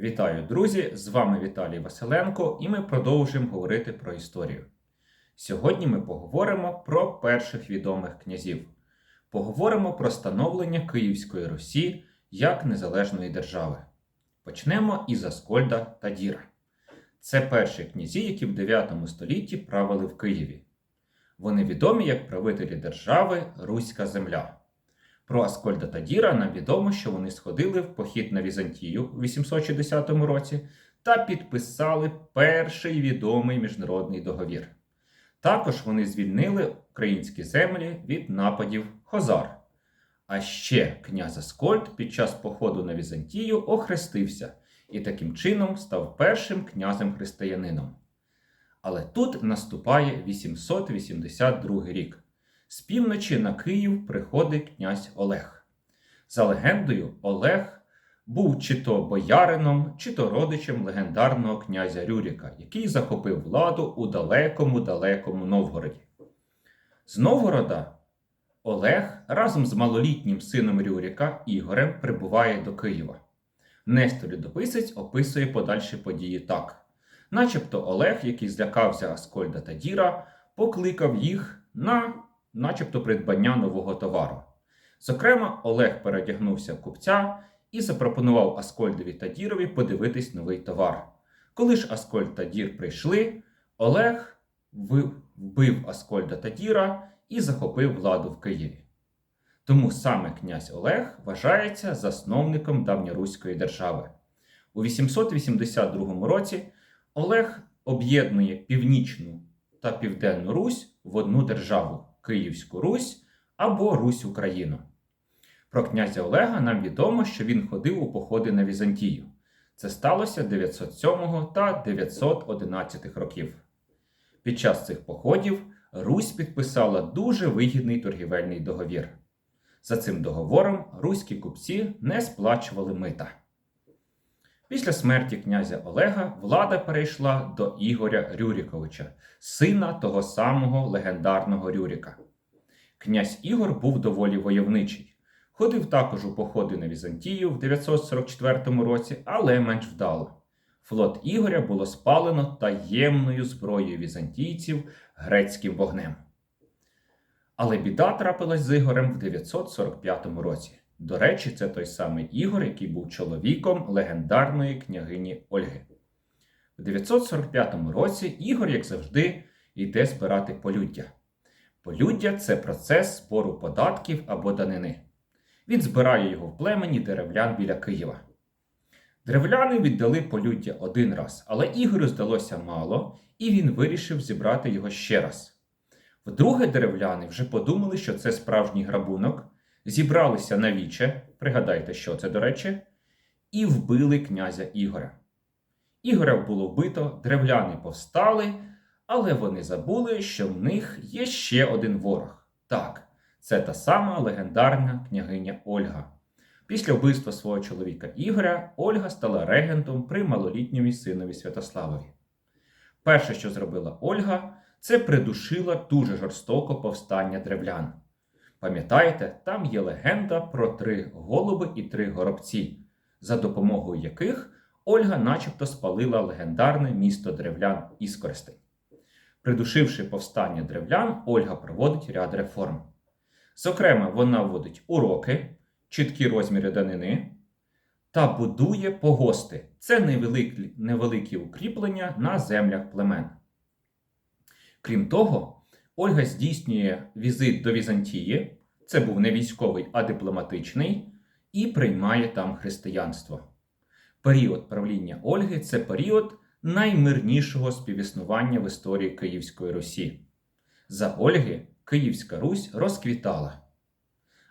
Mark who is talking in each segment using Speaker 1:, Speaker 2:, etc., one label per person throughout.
Speaker 1: Вітаю, друзі! З вами Віталій Василенко, і ми продовжуємо говорити про історію. Сьогодні ми поговоримо про перших відомих князів. Поговоримо про становлення Київської Русі як незалежної держави. Почнемо із Аскольда та Діра. Це перші князі, які в 9 столітті правили в Києві. Вони відомі як правителі держави Руська земля. Про Аскольда та Діра нам відомо, що вони сходили в похід на Візантію у 860 році та підписали перший відомий міжнародний договір. Також вони звільнили українські землі від нападів Хозар. А ще князь Аскольд під час походу на Візантію охрестився і таким чином став першим князем-християнином. Але тут наступає 882 рік. З півночі на Київ приходить князь Олег. За легендою, Олег був чи то боярином, чи то родичем легендарного князя Рюріка, який захопив владу у далекому далекому Новгороді. З Новгорода Олег разом з малолітнім сином Рюріка Ігорем прибуває до Києва. Нестор Лідописець описує подальші події так: начебто Олег, який злякався Аскольда та Діра, покликав їх на начебто придбання нового товару. Зокрема, Олег передягнувся купця і запропонував Аскольдові та Дірові подивитись новий товар. Коли ж Аскольд та Дір прийшли, Олег вбив Аскольда та Діра і захопив владу в Києві. Тому саме князь Олег вважається засновником давньоруської держави. У 882 році Олег об'єднує Північну та Південну Русь в одну державу Київську Русь або Русь Україну. Про князя Олега нам відомо, що він ходив у походи на Візантію. Це сталося 907 та 911 років. Під час цих походів Русь підписала дуже вигідний торгівельний договір. За цим договором руські купці не сплачували мита. Після смерті князя Олега влада перейшла до Ігоря Рюріковича, сина того самого легендарного Рюріка. Князь Ігор був доволі войовничий. Ходив також у походи на Візантію в 944 році, але менш вдало. Флот Ігоря було спалено таємною зброєю візантійців грецьким вогнем. Але біда трапилась з Ігорем в 945 році. До речі, це той самий Ігор, який був чоловіком легендарної княгині Ольги. У 945 році Ігор, як завжди, йде збирати полюддя. Полюддя це процес збору податків або данини. Він збирає його в племені деревлян біля Києва. Деревляни віддали полюддя один раз, але Ігорю здалося мало, і він вирішив зібрати його ще раз. Вдруге деревляни вже подумали, що це справжній грабунок, зібралися на віче, пригадайте, що це, до речі, і вбили князя Ігоря. Ігоря було вбито, древляни повстали, але вони забули, що в них є ще один ворог. Так, це та сама легендарна княгиня Ольга. Після вбивства свого чоловіка Ігоря Ольга стала регентом при малолітньому синові Святославові. Перше, що зробила Ольга, це придушила дуже жорстоко повстання древлян. Пам'ятаєте, там є легенда про три голуби і три горобці, за допомогою яких Ольга начебто спалила легендарне місто древлян Іскоростень. Придушивши повстання древлян, Ольга проводить ряд реформ. Зокрема, вона вводить уроки, чіткі розміри данини та будує погости. Це невеликі, невеликі укріплення на землях племен. Крім того, Ольга здійснює візит до Візантії, це був не військовий, а дипломатичний, і приймає там християнство. Період правління Ольги це період наймирнішого співіснування в історії Київської Русі. За Ольги Київська Русь розквітала.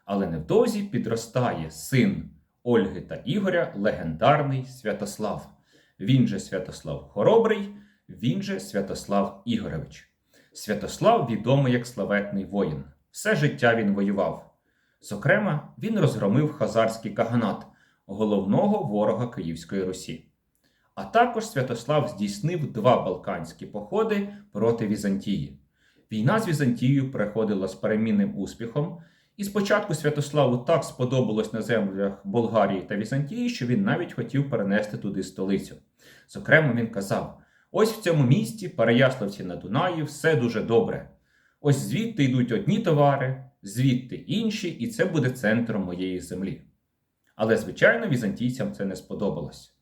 Speaker 1: Але невдовзі підростає син Ольги та Ігоря, легендарний Святослав. Він же Святослав Хоробрий, він же Святослав Ігорович. Святослав відомий як славетний воїн. Все життя він воював. Зокрема, він розгромив хазарський каганат, головного ворога Київської Русі. А також Святослав здійснив два балканські походи проти Візантії. Війна з Візантією переходила з перемінним успіхом, І спочатку Святославу так сподобалось на землях Болгарії та Візантії, що він навіть хотів перенести туди столицю. Зокрема, він казав: ось в цьому місті, Переяславці на Дунаї, все дуже добре. Ось звідти йдуть одні товари, звідти інші, і це буде центром моєї землі. Але, звичайно, візантійцям це не сподобалось.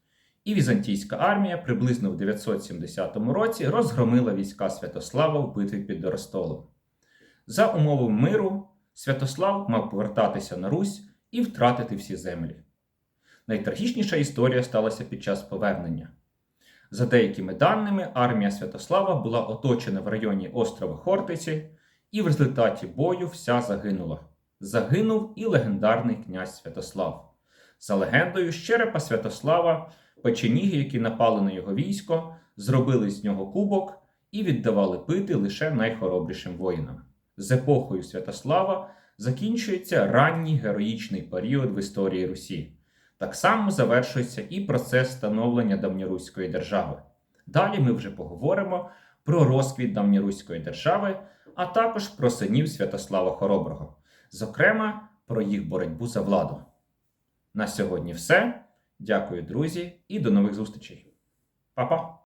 Speaker 1: І візантійська армія приблизно в 970 році розгромила війська Святослава в битві під Доростолом. За умовами миру Святослав мав повертатися на Русь і втратити всі землі. Найтрагічніша історія сталася під час повернення. За деякими даними, армія Святослава була оточена в районі острова Хортиці, і в результаті бою вся загинула. Загинув і легендарний князь Святослав. За легендою, з черепа Святослава печеніги, які напали на його військо, зробили з нього кубок і віддавали пити лише найхоробрішим воїнам. З епохою Святослава закінчується ранній героїчний період в історії Русі. Так само завершується і процес становлення давньоруської держави. Далі ми вже поговоримо про розквіт давньоруської держави, а також про синів Святослава Хороброго, зокрема про їх боротьбу за владу. На сьогодні все. Дякую, друзі, і до нових зустрічей. Па-па!